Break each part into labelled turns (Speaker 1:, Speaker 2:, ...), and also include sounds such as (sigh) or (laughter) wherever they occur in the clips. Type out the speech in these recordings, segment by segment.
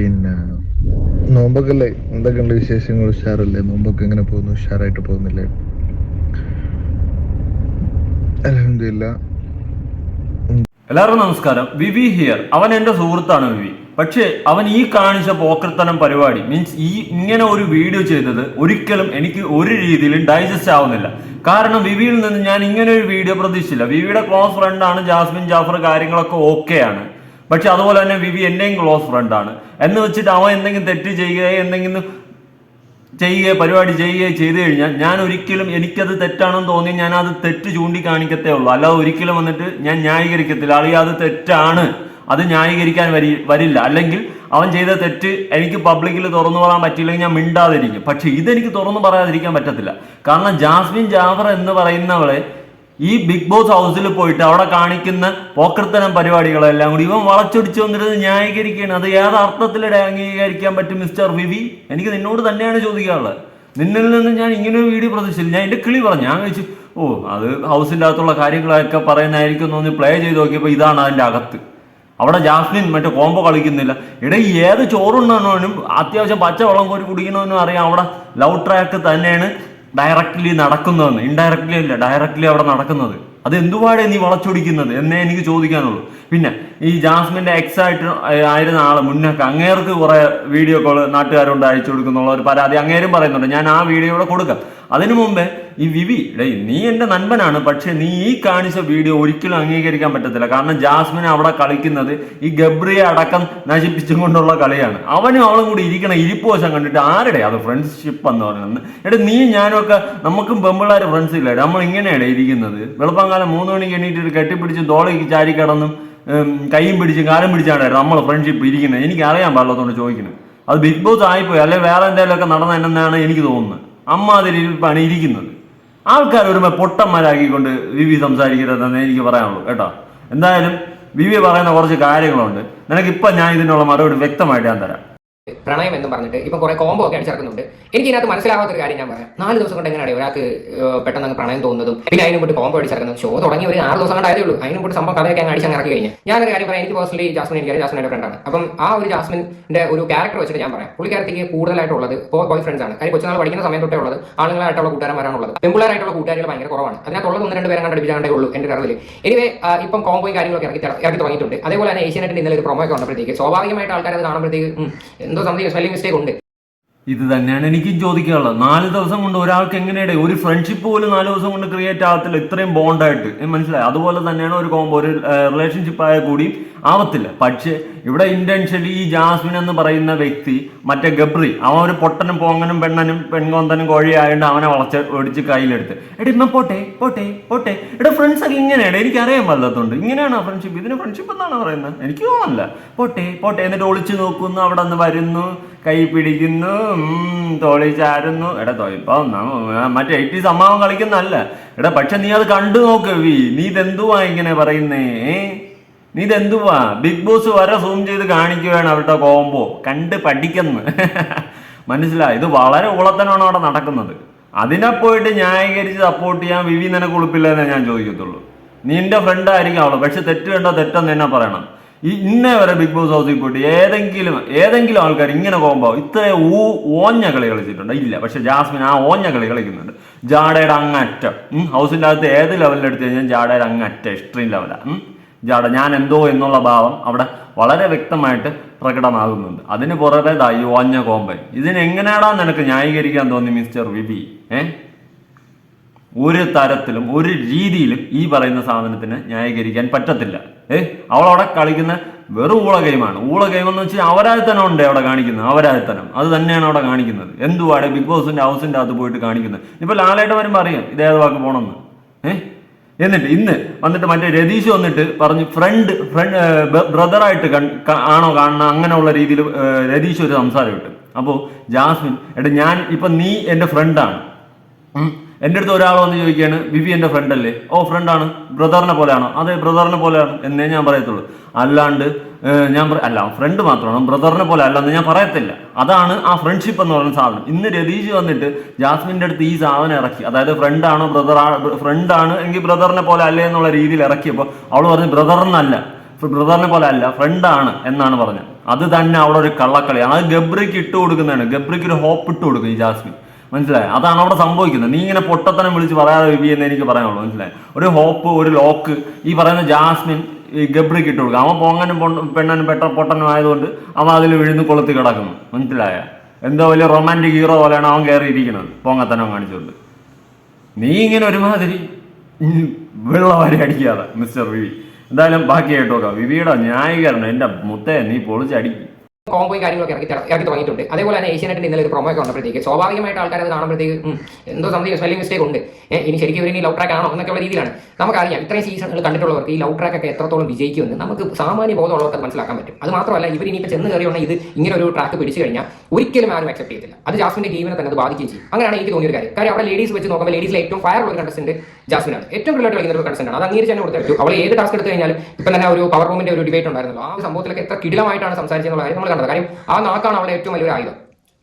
Speaker 1: പിന്നെ നോമ്പൊക്കെ അല്ലേ എന്തൊക്കെയുണ്ട് വിശേഷങ്ങൾ? ഉഷാറല്ലേ? നോമ്പൊക്കെ എങ്ങനെ പോകുന്നു? ഉഷാറായിട്ട് പോകുന്നില്ലേ?
Speaker 2: എല്ലാവർക്കും നമസ്കാരം. വിവി ഹിയർ അവൻ എന്റെ സുഹൃത്താണ് വിവി. പക്ഷേ അവൻ ഈ കാണിച്ച പോക്കർത്തനം പരിപാടി മീൻസ് ഈ ഇങ്ങനെ ഒരു വീഡിയോ ചെയ്തത് ഒരിക്കലും എനിക്ക് ഒരു രീതിയിലും ഡൈജസ്റ്റ് ആവുന്നില്ല. കാരണം വിവിയിൽ നിന്ന് ഞാൻ ഇങ്ങനെ ഒരു വീഡിയോ പ്രതീക്ഷിച്ചില്ല. വിവിയുടെ ക്ലോസ് ഫ്രണ്ടാണ് ജാസ്മിൻ ജാഫർ കാര്യങ്ങളൊക്കെ ഓക്കെയാണ് പക്ഷെ അതുപോലെ തന്നെ വിവി എന്നെയും ക്ലോസ് ഫ്രണ്ടാണ് എന്ന് വെച്ചിട്ട് അവൻ എന്തെങ്കിലും തെറ്റ് ചെയ്യുകയോ എന്തെങ്കിലും ചെയ്യുകയോ പരിപാടി ചെയ്യുകയോ ചെയ്തു കഴിഞ്ഞാൽ ഞാൻ ഒരിക്കലും എനിക്കത് തെറ്റാണെന്ന് തോന്നി ഞാൻ അത് തെറ്റ് ചൂണ്ടിക്കാണിക്കത്തേ ഉള്ളൂ. അല്ലാതെ ഒരിക്കലും വന്നിട്ട് ഞാൻ ന്യായീകരിക്കത്തില്ല. അല്ലെങ്കിൽ അത് തെറ്റാണ്. അത് ന്യായീകരിക്കാൻ വരി വരില്ല. അല്ലെങ്കിൽ അവൻ ചെയ്ത തെറ്റ് എനിക്ക് പബ്ലിക്കിൽ തുറന്നു പറയാൻ പറ്റില്ലെങ്കിൽ ഞാൻ മിണ്ടാതിരിക്കും. പക്ഷെ ഇതെനിക്ക് തുറന്നു പറയാതിരിക്കാൻ പറ്റത്തില്ല. കാരണം ജാസ്മിൻ ജാഫർ എന്ന് പറയുന്നവളെ ഈ ബിഗ് ബോസ് ഹൗസിൽ പോയിട്ട് അവിടെ കാണിക്കുന്ന പോക്കർത്തനം പരിപാടികളെല്ലാം കൂടി ഇവൻ വളച്ചൊടിച്ച് വന്നിരുന്നത് ന്യായീകരിക്കുകയാണ്. അത് ഏത് അംഗീകരിക്കാൻ പറ്റും മിസ്റ്റർ വിവി? എനിക്ക് നിന്നോട് തന്നെയാണ് ചോദിക്കാനുള്ളത്. നിന്നിൽ നിന്ന് ഞാൻ ഇങ്ങനെ ഒരു വീഡിയോ പ്രതീക്ഷിച്ചില്ല ഞാൻ എന്റെ കിളി പറഞ്ഞു. ഞാൻ കഴിച്ചു ഓ അത് ഹൗസിന്റെ അകത്തുള്ള കാര്യങ്ങളൊക്കെ പറയുന്നതായിരിക്കും തോന്നി പ്ലേ ചെയ്ത് നോക്കിയപ്പോൾ ഇതാണ് അതിന്റെ അകത്ത്. അവിടെ ജാസ്മിൻ മറ്റേ കോമ്പോ കളിക്കുന്നില്ല. ഇട ഏത് ചോറുണ്ണവനും അത്യാവശ്യം പച്ചവെള്ളം കോരി കുടിക്കണമെന്നും അറിയാം. അവിടെ ലവ് ട്രാക്ക് തന്നെയാണ്. ഡയറക്റ്റ്ലി നടക്കുന്നതെന്ന് ഇൻഡയറക്റ്റ്ലി അല്ല ഡയറക്റ്റ്ലി അവിടെ നടക്കുന്നത്. അത് എന്തുപാടെ നീ വളച്ചൊടിക്കുന്നത് എന്നേ എനിക്ക് ചോദിക്കാനുള്ളൂ. പിന്നെ ഈ ജാസ്മിന്റെ എക്സ് ആയിട്ട് ആയിരുന്ന ആൾ മുന്നൊക്കെ അങ്ങേർക്ക് കുറെ വീഡിയോ കോൾ നാട്ടുകാരുണ്ട് അയച്ചു കൊടുക്കുന്നുള്ള ഒരു പരാതി അങ്ങേരും പറയുന്നുണ്ട്. ഞാൻ ആ വീഡിയോ ഇവിടെ കൊടുക്കാം. അതിനു മുമ്പേ ഈ വിവി ഡേ നീ എന്റെ നൻപനാണ് പക്ഷെ നീ ഈ കാണിച്ച വീഡിയോ ഒരിക്കലും അംഗീകരിക്കാൻ പറ്റത്തില്ല. കാരണം ജാസ്മിൻ അവിടെ കളിക്കുന്നത് ഈ ഗബ്രിയെ അടക്കം നശിപ്പിച്ചും കൊണ്ടുള്ള കളിയാണ്. അവനും അവളും കൂടി ഇരിക്കണ ഇരിപ്പോശം കണ്ടിട്ട് ആരുടെ അത് ഫ്രണ്ട്ഷിപ്പ് എന്ന് പറയുന്നത്? എടാ നീ ഞാനൊക്കെ നമുക്കും പെമ്പിള്ളാര് ഫ്രണ്ട്സ് ഇല്ല? നമ്മൾ ഇങ്ങനെയാണ് ഇരിക്കുന്നത്. വെളുപ്പംകാലം മൂന്ന് മണിക്ക് എണീറ്റ് കെട്ടിപ്പിടിച്ച് തോളയ്ക്ക് ചാരി കടന്നും കൈയും പിടിച്ചും കാലം പിടിച്ചാണ് നമ്മൾ ഫ്രണ്ട്ഷിപ്പ് ഇരിക്കുന്നത്. എനിക്ക് അറിയാൻ പാടില്ലാത്തതുകൊണ്ട് ചോദിക്കുന്നത് അത് ബിഗ് ബോസ് ആയിപ്പോയി. അല്ലെങ്കിൽ വേറെ എന്തെങ്കിലുമൊക്കെ നടന്ന എന്നാണ് എനിക്ക് തോന്നുന്നത്. അമ്മാതിരി ഇരിപ്പാണ് ഇരിക്കുന്നത് ആൾക്കാർ വരുമ്പോൾ പൊട്ടന്മാരാക്കിക്കൊണ്ട് വിവി സംസാരിക്കരുതെന്ന് എനിക്ക് പറയാനുള്ളൂ കേട്ടോ. എന്തായാലും വിവി പറയുന്ന കുറച്ച് കാര്യങ്ങളുണ്ട്. നിനക്ക് ഇപ്പം ഞാൻ ഇതിനുള്ള മറുപടി വ്യക്തമായിട്ട് ഞാൻ തരാം.
Speaker 3: പ്രണയം എന്ന് പറഞ്ഞിട്ട് ഇപ്പൊ കുറെ കോംബോ ഒക്കെ അടിച്ചിറക്കുന്നുണ്ട് എനിക്ക് ഇതിനകത്ത് മനസ്സിലാവാത്ത ഒരു കാര്യം ഞാൻ പറയാം. നാല് ദിവസം കൊണ്ട് എങ്ങനെയാണ് ഒരാൾക്ക് പെട്ടെന്ന് അങ്ങ് പ്രണയം തോന്നുന്നതും പിന്നെ അതിനും കൂടി കോംബോ അടിച്ചിറക്കുന്നത് ഷോ തുടങ്ങി ഒരു ആറ് ദിവസം കൊണ്ടായതേ ഉള്ളൂ. അതിനും കൂടി സംഭവം കഥയൊക്കെ അങ്ങ് അടിച്ചങ്ങ് ഇറക്കി കഴിഞ്ഞാൽ ഞാനൊരു കാര്യം പറയാം. എനിക്ക് പേഴ്സണലി ജാസ്മിൻ എനിക്ക് ജാസ്മിന്റെ ഫ്രണ്ടാണ് അപ്പം ആ ഒരു ജാസ്മിന്റെ ഒരു ക്യാരക്ടർ വെച്ചിട്ട് ഞാൻ പറയാം. പുള്ളിക്കാരത്തേക്ക് കൂടുതലായിട്ടുള്ളത് ഇപ്പോൾ ബോയ് ഫ്രണ്ട്സ് ആണ്. കാര്യം കൊച്ചുനാൾ പഠിക്കുന്ന സമയം തൊട്ടേ ഉള്ളത് ആളുകളായിട്ടുള്ള കൂട്ടുകാരന്മാരാണുള്ളത്. പെമ്പിളായിട്ടുള്ള കൂട്ടുകാരികൾ ഭയങ്കര കുറവാണ്. അതിനകത്തുള്ളത് ഒന്ന് രണ്ട് പേരെ കണ്ടടിപ്പിച്ചാണ്ടേ ഉള്ളൂ എന്റെ അറിവിൽ എനിവേ ഇപ്പം കോംബോയും കാര്യങ്ങളൊക്കെ ഇറക്കി ഇറക്കി തുടങ്ങിയിട്ടുണ്ട്. അതേപോലെ തന്നെ ഏഷ്യാനെറ്റിൽ ഇന്നലെ ഒരു പ്രൊമോ ഒക്കെ വന്നപ്പോഴത്തേക്ക് സ്വാഭാവികമായിട്ട് ആൾക്കാർ അത് കാണുമ്പോഴത്തേക്ക് എന്തോ സംതിങ് സ്പെല്ലിംഗ് മിസ്റ്റേക്ക് ഉണ്ട്.
Speaker 2: ഇത് തന്നെയാണ് എനിക്കും ചോദിക്കാനുള്ളത്. നാല് ദിവസം കൊണ്ട് ഒരാൾക്ക് എങ്ങനെയാണ് ഒരു ഫ്രണ്ട്ഷിപ്പ് പോലും നാല് ദിവസം കൊണ്ട് ക്രിയേറ്റ് ആകത്തില്ല ഇത്രയും ബോണ്ടായിട്ട് മനസ്സിലായി? അതുപോലെ തന്നെയാണ് ഒരു കോമ്പോ ഒരു റിലേഷൻഷിപ്പ് ആയ കൂടി ആവത്തില്ല. പക്ഷേ ഇവിടെ ഇന്റൻഷ്യലി ഈ ജാസ്മിൻ എന്ന് പറയുന്ന വ്യക്തി മറ്റേ ഗബ്രി അവൻ ഒരു പൊട്ടനും പോങ്ങനും പെണ്ണനും പെൺകൊന്തനും കോഴിയായതുകൊണ്ട് അവനെ വളച്ച് ഒടിച്ച് കയ്യിലെടുത്ത്. എടി ഇമ്മ പോട്ടെ പോട്ടെ പോട്ടെ. എടാ ഫ്രണ്ട്സ് ഒക്കെ ഇങ്ങനെയാണ്. എനിക്ക് അറിയാൻ ഇങ്ങനെയാണ് ഇങ്ങനെയാണോ ഫ്രണ്ട്ഷിപ്പ് ഇതിന് ഫ്രണ്ട്ഷിപ്പ് എന്നാണ് പറയുന്നത്? എനിക്ക് തോന്നുന്നില്ല. പോട്ടെ പോട്ടെ. എന്നിട്ട് ഒളിച്ചു നോക്കുന്നു അവിടെ നിന്ന് വരുന്നു. കൈ പിടിക്കുന്നു തോളി ചാരുന്നു എടാ ഇപ്പൊ മറ്റേ എയ്റ്റീസ് അമ്മാവൻ കളിക്കുന്നല്ല എടാ പക്ഷെ നീ അത് കണ്ടു നോക്ക് വി. നീ ഇതെന്തുവാ ഇങ്ങനെ പറയുന്നേ? നീ ഇതെന്തുവാ? ബിഗ് ബോസ് വരെ സൂം ചെയ്ത് കാണിക്കുകയാണ് അവരുടെ കോംബോ. കണ്ട് പഠിക്കുന്നു. (laughs) മനസ്സിലായി? ഇത് വളരെ ഉളത്തനാണ് അവിടെ നടക്കുന്നത്. അതിനെ പോയിട്ട് ന്യായീകരിച്ച് സപ്പോർട്ട് ചെയ്യാൻ വിവി നിനക്ക് ഉളുപ്പില്ല എന്നേ ഞാൻ ചോദിക്കത്തുള്ളൂ. നീ ഫ്രണ്ട് ആയിരിക്കും അവൾ. പക്ഷെ തെറ്റ് വേണ്ട തെറ്റെന്ന് തന്നെ പറയണം. ഈ ഇന്നേ വരെ ബിഗ് ബോസ് ഹൗസിൽ പോയിട്ട് ഏതെങ്കിലും ഏതെങ്കിലും ആൾക്കാർ ഇങ്ങനെ പോകുമ്പോൾ ഇത്ര ഊ ഓഞ്ഞ കളി കളിച്ചിട്ടുണ്ടോ. ഇല്ല പക്ഷെ ജാസ്മിൻ ആ ഓഞ്ഞ കളി കളിക്കുന്നുണ്ട്. ജാഡയുടെ അങ്ങറ്റം. ഹൗസിന്റെ അകത്ത് ഏത് ലെവലിൽ എടുത്തു കഴിഞ്ഞാൽ ജാഡയുടെ അങ്ങറ്റം എക്സ്ട്രീം ലെവലാണ് ജാഡ ഞാൻ എന്തോ എന്നുള്ള ഭാവം അവിടെ വളരെ വ്യക്തമായിട്ട് പ്രകടമാകുന്നുണ്ട്. അതിന് പുറമെ ദാ ഈ ഓഞ്ഞ കോമ്പൻ ഇതിനെങ്ങനെയാടാ നിനക്ക് ന്യായീകരിക്കാൻ തോന്നി മിസ്റ്റർ വിബി? ഏ? ഒരു തരത്തിലും ഒരു രീതിയിലും ഈ പറയുന്ന സാധനത്തിന് ന്യായീകരിക്കാൻ പറ്റത്തില്ല. ഏ? അവളവിടെ കളിക്കുന്ന വെറും ഊള ഗെയിമാണ് ഊള ഗെയിം എന്ന് വെച്ചാൽ അവരായത്തനം ഉണ്ട് അവിടെ കാണിക്കുന്നത്. അവരായത്തനം അത് തന്നെയാണ് അവിടെ കാണിക്കുന്നത്. എന്തുവാടെ ബിഗ് ബോസിന്റെ ഹൗസിന്റെ അകത്ത് പോയിട്ട് കാണിക്കുന്നത്? ഇപ്പൊ ലാലേട്ടൻ വരുമ്പോൾ അറിയാം ഇതേത് വാക്ക് പോണെന്ന്. ഏഹ് എന്നിട്ട് ഇന്ന് വന്നിട്ട് മറ്റേ രതീഷ് വന്നിട്ട് പറഞ്ഞു ഫ്രണ്ട് ഫ്രണ്ട് ബ്രദറായിട്ട് ആണോ കാണുന്ന അങ്ങനെയുള്ള രീതിയിൽ രതീഷ് ഒരു സംസാരം ഇട്ടു. അപ്പോൾ ജാസ്മിൻ എടാ ഞാൻ ഇപ്പൊ നീ എന്റെ ഫ്രണ്ടാണ്. എന്റെ അടുത്ത് ഒരാൾ വന്ന് ചോദിക്കുകയാണ് വിവി എന്റെ ഫ്രണ്ട് അല്ലേ? ഓ ഫ്രണ്ടാണ് ബ്രദറിനെ പോലെയാണോ? അതെ ബ്രദറിനെ പോലെയാണ്. എന്നേ ഞാൻ പറയത്തുള്ളൂ. അല്ലാണ്ട് ഞാൻ അല്ല ഫ്രണ്ട് മാത്രമാണ്. ബ്രദറിനെ പോലെ അല്ലെന്ന് ഞാൻ പറയത്തില്ല. അതാണ് ആ ഫ്രണ്ട്ഷിപ്പ് എന്ന് പറയുന്ന സാധനം. ഇന്ന് രതീജ് വന്നിട്ട് ജാസ്മിന്റെ അടുത്ത് ഈ സാധനം ഇറക്കി. അതായത് ഫ്രണ്ടാണോ ബ്രദർ ഫ്രണ്ടാണ് എങ്കിൽ ബ്രദറിനെ പോലെ അല്ലേ എന്നുള്ള രീതിയിൽ ഇറക്കിയപ്പോൾ അവൾ പറഞ്ഞു ബ്രദറിനല്ല. ബ്രദറിനെ പോലെ അല്ല ഫ്രണ്ടാണ് എന്നാണ് പറഞ്ഞത്. അത് തന്നെ അവിടെ ഒരു കള്ളക്കളിയാണ്. അത് ഗബ്രിക്ക് ഇട്ട് കൊടുക്കുന്നതാണ് ഗബ്രിക്ക് ഒരു ഹോപ്പ് ഇട്ട് കൊടുക്കും ഈ ജാസ്മിൻ. മനസ്സിലായി? അതാണ് അവിടെ സംഭവിക്കുന്നത്. നീ ഇങ്ങനെ പൊട്ടത്തനം വിളിച്ച് പറയാതെ വിബി എന്ന് എനിക്ക് പറയാനുള്ളൂ. മനസ്സിലായി? ഒരു ഹോപ്പ് ഒരു ലോക്ക്. ഈ പറയുന്ന ജാസ്മിൻ ഈ ഗബ്രിക്ക് ഇട്ട് കൊടുക്കുക അവൻ പൊങ്ങനും പൊണ്ണ- പെണ്ണനും പെട്ട പൊട്ടനും ആയതുകൊണ്ട് അവൻ അതിൽ വിഴുന്ന് കൊളുത്തി കിടക്കുന്നു. മനസ്സിലായ? എന്തോ വലിയ റൊമാന്റിക് ഹീറോ പോലെയാണ് അവൻ കയറിയിരിക്കുന്നത്. പൊങ്ങത്തനം കാണിച്ചുകൊണ്ട്. നീ ഇങ്ങനെ ഒരുമാതിരി വെള്ളവാരി അടിക്കാതെ മിസ്റ്റർ വിവി. എന്തായാലും ബാക്കി കേട്ടോ വിവിയുടെ ന്യായീകരണം. എന്റെ മുത്തേ നീ പൊളിച്ചടിക്കും.
Speaker 3: കോമ്പോയും കാര്യങ്ങളൊക്കെ ഇറക്കി ഇറക്കി തുടങ്ങിയിട്ടുണ്ട്. അതേപോലെ തന്നെ ഏഷ്യാനെറ്റിന്റെ ഇന്നലെ ഒരു പ്രൊമോ ഒക്കെ വന്നപ്പോഴത്തേക്ക് സ്വാഭാവികമായിട്ട് ആൾക്കാർ അത് കാണുമ്പോഴത്തേക്ക് എന്തോ സംതിങ് സ്പെല്ലിംഗ് മിസ്റ്റേക്ക് ഉണ്ട്. ഇനി ശരിക്കും ഇവരിനി ലവ് ട്രാക്ക് ആണോ എന്നൊക്കെ എന്നൊക്കെയുള്ള രീതിയിലാണ്. നമുക്കറിയാം ഇത്രയും സീസണുകൾ കണ്ടിട്ടുള്ളവർക്ക് ഈ ലവ് ട്രാക്ക് ഒക്കെ എത്രത്തോളം വിജയിക്കുമെന്ന് നമുക്ക് സാമാന്യ ബോധമുള്ളവർക്ക് മനസ്സിലാക്കാൻ പറ്റും. അത് മാത്രമല്ല ഇവർ ഇനിയിപ്പോൾ ചെന്ന് കയറിയുള്ള ഇത് ഇങ്ങനെ ഒരു ട്രാക്ക് പിടിച്ചു കഴിഞ്ഞാൽ ഒരിക്കലും ആരും അക്സെപ്റ്റ് ചെയ്യത്തില്ല. അത് ജാസ്മിന്റെ ജീവനെ തന്നെ അത് ബാധിക്കുകയും ചെയ്യും. അങ്ങനെയാണ് എനിക്ക് തോന്നിയ ഒരു കാര്യം. കാര്യം അവിടെ ലേഡീസ് വെച്ച് നോക്കുമ്പോൾ ലേഡീസിലെ ഏറ്റവും ഫയർ ഉള്ള ഒരു കണ്ടസ്റ്റന്റ് ജാസ്മിനാണ്. ഏറ്റവും കൂടുതൽ കളിക്കുന്ന ഒരു കൺസെന്റ് ആണ്. അത് അംഗീകരിച്ച് തന്നെ കൊടുത്തു അവൾ ഏത് ടാസ്ക് എടുത്തു കഴിഞ്ഞാൽ ഇപ്പം തന്നെ ഒരു പവർ റൂമിന്റെ ഒരു ഡിബേറ്റ് ഉണ്ടായിരുന്നല്ലോ. ആ സംഭവത്തിലൊക്കെ എത്ര കിടിലമായിട്ടാണ് സംസാരിച്ചെന്നുള്ള കാര്യം നമ്മൾ കണ്ടത്. കാര്യം ആ നാക്കാണ് അവളുടെ ഏറ്റവും വലിയൊരു ആയുധം.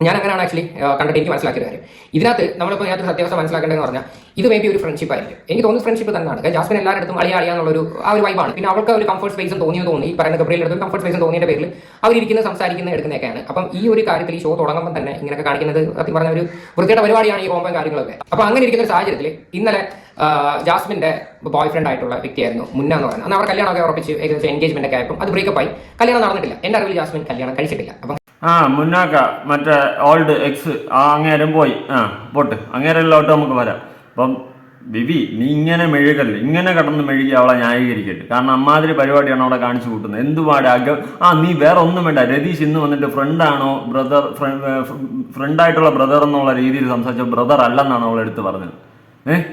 Speaker 3: ഞാൻ അങ്ങനെയാണ് ആക്ച്വലി കണ്ടിട്ട് എനിക്ക് മനസ്സിലാക്കിയ കാര്യം. ഇതിനകത്ത് നമ്മളിപ്പോൾ ഇതിനകത്ത് സത്യാവസ്ഥ മനസ്സിലാക്കേണ്ടതെന്ന് പറഞ്ഞാൽ ഇത് മേ ബി ഒരു ഫ്രണ്ട്ഷിപ്പ് ആയിരിക്കും. എനിക്ക് തോന്നുന്നു ഫ്രണ്ട്ഷിപ്പ് തന്നെയാണ്. കാരണം ജാസ്മിൻ എല്ലാവരുടെ അളിയാ അളിയാന്നുള്ള ഒരു ആ ഒരു വൈബാണ് പിന്നെ അവൾക്ക് ഒരു കംഫർട്ട് സ്പേസും തോന്നിയോ തോന്നി പറയുന്ന ഗബ്രിയിൽ എടുത്ത് കംഫർട്ട് സ്പേസും തോന്നിയതിന്റെ പേരിൽ അവരിയ്ക്കുന്ന സംസാരിക്കുന്ന എടുക്കുന്നതൊക്കെയാണ്. അപ്പം ഈ ഒരു കാര്യത്തിൽ ഈ ഷോ തുടങ്ങുമ്പോൾ തന്നെ ഇങ്ങനെയൊക്കെ കാണിക്കുന്നത് സത്യം പറഞ്ഞ ഒരു വൃത്തിയുടെ പരിപാടിയാണ് ഈ കോമ്പം കാര്യങ്ങളൊക്കെ. അപ്പം അങ്ങനെ ഇരിക്കുന്ന ഒരു സാഹചര്യത്തിൽ ഇന്നലെ ജാസ്മിന്റെ ബോയ് ഫ്രണ്ട് ആയിട്ടുള്ള വ്യക്തിയായിരുന്നു മുന്ന എന്ന് പറയുന്നത്. അന്ന് അവർ കല്യാണമൊക്കെ ഉറപ്പിച്ച് ഏകദേശം എൻഗേജ്മെന്റ് ഒക്കെ ആയപ്പോൾ അത് ബ്രേക്കപ്പ് ആയി. കല്യാണം നടന്നിട്ടില്ല. എന്റെ അറിവിൽ ജാസ്മിൻ കല്യാണം കഴിച്ചിട്ടില്ല. അപ്പം
Speaker 2: ആ മുന്നാക്ക മറ്റേ ഓൾഡ് എക്സ് ആ അങ്ങേരം പോയി. ആ പോട്ട്. അങ്ങേരെല്ലോട്ട് നമുക്ക് വരാം. അപ്പം ബിബി നീ ഇങ്ങനെ മെഴുകല്ല? ഇങ്ങനെ കിടന്ന് മെഴുകി അവളെ ന്യായീകരിക്കരുത്. കാരണം അമ്മാതിരി പരിപാടിയാണ് അവളെ കാണിച്ചു കൂട്ടുന്നത്. എന്തുപാട് ആഗ്രഹം? ആ നീ വേറെ ഒന്നും വേണ്ട. രതീഷ് ഇന്ന് വന്നിട്ട് ഫ്രണ്ടാണോ ബ്രദർ ഫ്രണ്ടായിട്ടുള്ള ബ്രദർ എന്നുള്ള രീതിയിൽ സംസാരിച്ച ബ്രദർ അല്ലെന്നാണ് അവൾ എടുത്ത് പറഞ്ഞത്. ഏഹ്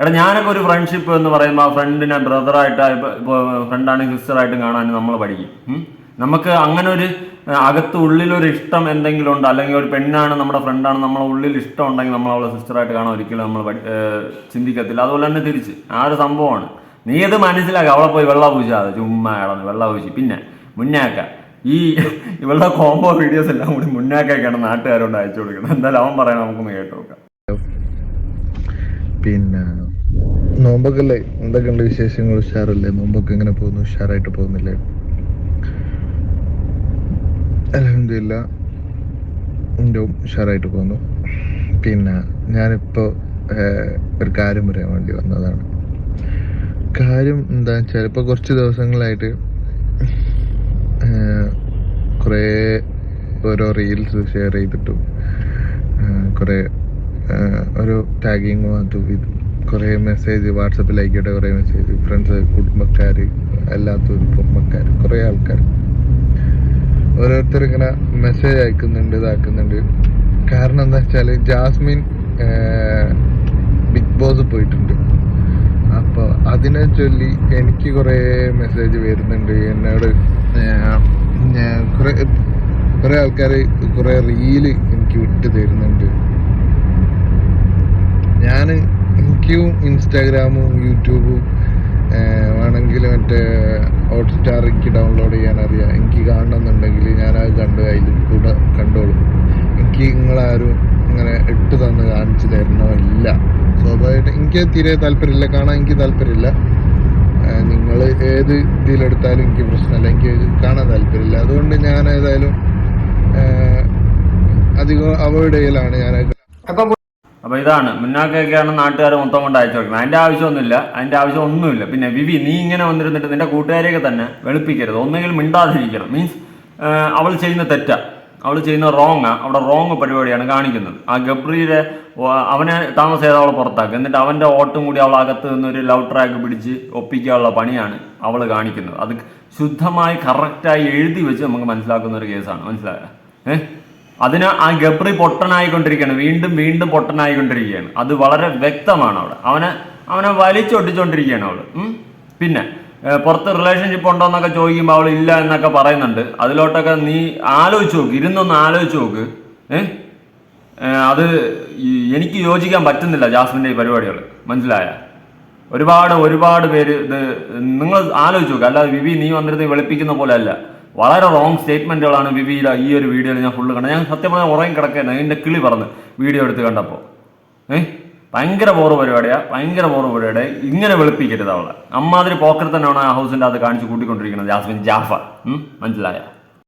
Speaker 2: എടാ ഞാനൊക്കെ ഒരു ഫ്രണ്ട്ഷിപ്പ് എന്ന് പറയുമ്പോൾ ആ ഫ്രണ്ടിനെ ബ്രദറായിട്ട് ഇപ്പോൾ ഫ്രണ്ടാണെങ്കിൽ സിസ്റ്ററായിട്ടും കാണാൻ നമ്മൾ പഠിക്കും. നമുക്ക് അങ്ങനെ ഒരു അകത്ത് ഉള്ളിലൊരു ഇഷ്ടം എന്തെങ്കിലും ഉണ്ട് അല്ലെങ്കിൽ ഒരു പെണ്ണാണ് നമ്മുടെ ഫ്രണ്ടാണ് നമ്മളെ ഉള്ളിൽ ഇഷ്ടം ഉണ്ടെങ്കിൽ നമ്മൾ അവളെ സിസ്റ്ററായിട്ട് കാണാൻ ഒരിക്കലും നമ്മൾ ചിന്തിക്കത്തില്ല. അതുപോലെ തന്നെ തിരിച്ച് ആ ഒരു സംഭവമാണ്. നീ അത് മനസ്സിലാക്കുക അവളെ പോയി വെള്ള പൂശാതെ ചുമ്മാ ഇടന്ന് വെള്ള പൂശി പിന്നെ മുന്നാക്ക. ഈ (laughs) ഇവളുടെ കോംബോ വീഡിയോസ് എല്ലാം കൂടി മുന്നാക്കൊക്കെയാണ് നാട്ടുകാരോട് അയച്ചു കൊടുക്കുന്നത്. എന്തായാലും അവൻ പറയാൻ നമുക്കൊന്ന് കേട്ട് നോക്കാം.
Speaker 1: പിന്നെ നോമ്പൊക്കെ അല്ലേ? എന്തൊക്കെയുണ്ട് വിശേഷങ്ങൾ? ഉഷാറല്ലേ? നോമ്പൊക്കെ എങ്ങനെ പോകുന്നു? ഉഷാറായിട്ട് പോകുന്നില്ലേ? അലഹമില്ല എന്റെ ഉഷാറായിട്ട് പോകുന്നു. പിന്നെ ഞാനിപ്പോൾ ഒരു കാര്യം പറയാൻ വേണ്ടി വന്നതാണ്. കാര്യം എന്താ വെച്ചാൽ ഇപ്പോൾ കുറച്ച് ദിവസങ്ങളായിട്ട് കുറേ ഓരോ റീൽസ് ഷെയർ ചെയ്തിട്ടും കുറേ ഓരോ ടാഗിങ്ങും അതും ഇതും കുറേ മെസ്സേജ് വാട്സപ്പിലായിക്കോട്ടെ കുറേ മെസ്സേജ് ഫ്രണ്ട്സ് കുടുംബക്കാർ അല്ലാത്ത കുടുംബക്കാർ കുറേ ആൾക്കാർ ഓരോരുത്തർ ഇങ്ങനെ മെസ്സേജ് അയക്കുന്നുണ്ട് ഇതാക്കുന്നുണ്ട്. കാരണം എന്താ വെച്ചാൽ ജാസ്മിൻ ബിഗ് ബോസ് പോയിട്ടുണ്ട്. അപ്പോൾ അതിനെ ചൊല്ലി എനിക്ക് കുറേ മെസ്സേജ് വരുന്നുണ്ട്. എന്നോട് കുറെ കുറേ കുറേ ആൾക്കാർ കുറേ റീൽ എനിക്ക് വിട്ട് തരുന്നുണ്ട്. ഞാൻ എനിക്കും ഇൻസ്റ്റാഗ്രാമും യൂട്യൂബും വേണമെങ്കിൽ മറ്റേ ഹോട്ട്സ്റ്റാർ എനിക്ക് ഡൗൺലോഡ് ചെയ്യാൻ അറിയാം എനിക്ക് കാണണമെന്നുണ്ടെങ്കിൽ ഞാനത് കണ്ട് അതിൽ കൂടെ കണ്ടോളും. എനിക്ക് നിങ്ങളാരും ഇങ്ങനെ ഇട്ട് തന്ന് കാണിച്ചു തരണമില്ല. സ്വാഭാവികമായിട്ട് എനിക്ക് തീരെ താല്പര്യമില്ല. കാണാൻ എനിക്ക് താല്പര്യമില്ല. നിങ്ങൾ ഏത് ഇതിലെടുത്താലും എനിക്ക് പ്രശ്നമില്ല. എനിക്ക് കാണാൻ താല്പര്യമില്ല. അതുകൊണ്ട് ഞാൻ ഏതായാലും അധികം അവോയ്ഡ് ചെയ്യലാണ്. ഞാൻ
Speaker 3: അപ്പൊ
Speaker 2: ഇതാണ്. മുന്നാക്കൊക്കെയാണ് നാട്ടുകാർ മൊത്തം കൊണ്ട് അയച്ചു കൊടുക്കുന്നത്. അതിന്റെ ആവശ്യമൊന്നുമില്ല. അതിന്റെ ആവശ്യം ഒന്നുമില്ല പിന്നെ വിവി നീ ഇങ്ങനെ വന്നിരുന്നിട്ട് നിന്റെ കൂട്ടുകാരെയൊക്കെ തന്നെ വെളുപ്പിക്കരുത്. ഒന്നെങ്കിൽ മിണ്ടാതിരിക്കണം. മീൻസ് അവൾ ചെയ്യുന്ന തെറ്റാ. അവൾ ചെയ്യുന്ന റോങ്ങാ അവിടെ റോങ് പരിപാടിയാണ് കാണിക്കുന്നത്. ആ ഗബ്രിയുടെ അവനെ താമസം അവളെ പുറത്താക്കുക എന്നിട്ട് അവന്റെ ഓട്ടം കൂടി അവൾ അകത്ത് നിന്നൊരു ലവ് ട്രാക്ക് പിടിച്ച് ഒപ്പിക്കാനുള്ള പണിയാണ് അവൾ കാണിക്കുന്നത്. അത് ശുദ്ധമായി കറക്റ്റായി എഴുതി വെച്ച് നമുക്ക് മനസ്സിലാക്കുന്ന ഒരു കേസാണ് മനസ്സിലായ? ഏഹ് അതിന് ആ ഗബ്രി പൊട്ടനായിക്കൊണ്ടിരിക്കുകയാണ്. വീണ്ടും വീണ്ടും പൊട്ടനായിക്കൊണ്ടിരിക്കുകയാണ്. അത് വളരെ വ്യക്തമാണ് അവിടെ. അവനെ അവനെ വലിച്ചൊട്ടിച്ചോണ്ടിരിക്കുകയാണ് അവൾ. പിന്നെ പുറത്ത് റിലേഷൻഷിപ്പ് ഉണ്ടോ എന്നൊക്കെ ചോദിക്കുമ്പോൾ അവൾ ഇല്ല എന്നൊക്കെ പറയുന്നുണ്ട്. അതിലോട്ടൊക്കെ നീ ആലോചിച്ച് നോക്ക്. ഇരുന്നൊന്ന് ആലോചിച്ച് നോക്ക്. ഏഹ് അത് എനിക്ക് യോജിക്കാൻ പറ്റുന്നില്ല ജാസ്മിന്റെ ഈ പരിപാടികൾ മനസ്സിലായ? ഒരുപാട് ഒരുപാട് പേര് ഇത് നിങ്ങൾ ആലോചിച്ച് നോക്കുക അല്ലാതെ വിവി നീ വന്നിരുന്ന് വെളുപ്പിക്കുന്ന പോലെ അല്ല. വളരെ റോങ് സ്റ്റേറ്റ്മെന്റുകളാണ് വിവിയുടെ ഈ ഒരു വീഡിയോയിൽ ഞാൻ ഫുള്ള് കണ്ടത്. ഞാൻ സത്യം പറഞ്ഞാൽ ഉറങ്ങി കിടക്കുന്നത് അതിന്റെ കിളി പറഞ്ഞ് വീഡിയോ എടുത്ത് കണ്ടപ്പോൾ ഏഹ് ഭയങ്കര ബോറ് പരിപാടിയാണ് ഭയങ്കര ബോറ് പരിപാടി ഇങ്ങനെ വെളുപ്പിക്കരുത് അവളെ. അമ്മാതിരി പോക്കറ്റ് തന്നെയാണ് ആ ഹൗസിന്റെ അത് കാണിച്ച് കൂട്ടിക്കൊണ്ടിരിക്കുന്നത് ജാസ്മിൻ ജാഫ? മനസ്സിലായ?